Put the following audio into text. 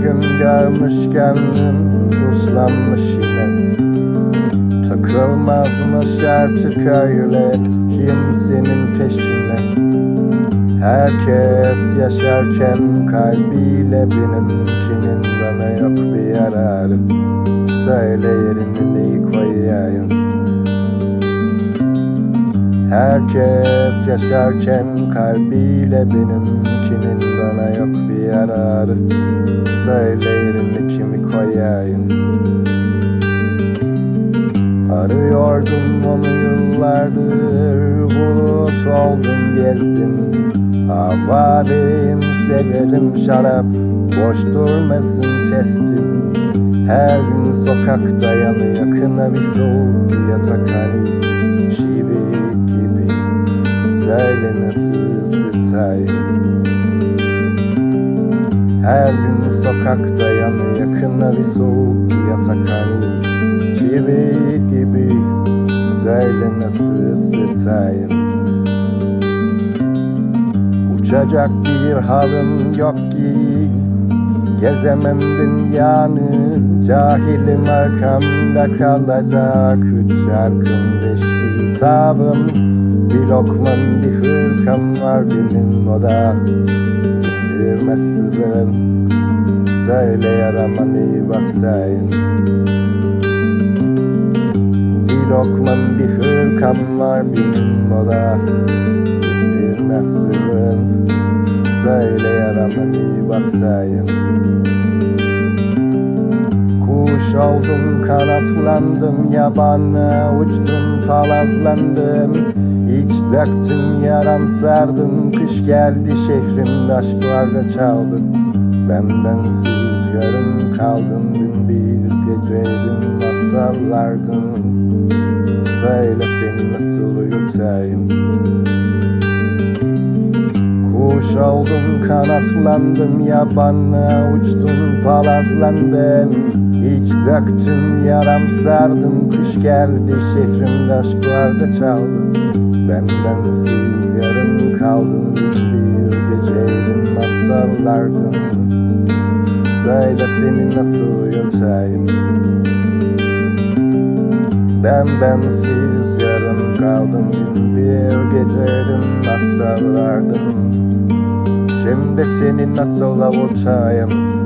gün görmüş gönlüm uslanmış yine. Takılmaz mı şarkı köyle kimsenin peşine? Herkes yaşarken kalbiyle benimkinin bana yok bir yararı. Söyle yerine neyi koyayım Herkes yaşarken kalbiyle benimkinin bana yok bir yararı. Söyle yerine kimi koyayım? Arıyordum onu yıllardır Bulut oldum gezdim. Avareyim severim şarap Boş durmasın testim. Her gün sokakta yanı yakına bir soğuk bir yatak Çivi gibi Nasıl ısıtayım her gün sokakta yanı yakına bir soğuk bir yatakhane Çivi gibi söyle nasıl ısıtayım Uçacak bir halım yok ki. Gezemem dünyanı Cahilim arkamda kalacak. Üç şarkım beş kitabım Bir lokman bir hırkam var benim o da indirmezsizim Söyle yarama neyi basayım? Bir lokman bir hırkam var benim o da indirmezsizim Söyle yarama neyi basayım Kuş oldum kanatlandım yabana Uçtum palazlandım. İç döktüm yaram sardım Kış geldi şehrimde aşklarla çaldım. Ben bensiz yarım kaldım Dün bir geceydim masallardım. Söyle seni nasıl uyutayım Kuş oldum kanatlandım yabana Uçtum palazlandım. İç döktüm yaram sardım Kış geldi şehrimde aşklarda çaldı. Ben bensiz yarım kaldım bir geceydim masallardım. Söyle seni nasıl uyutayım Ben bensiz kaldım bir geceydim masallardım Şimdi seni nasıl avutayım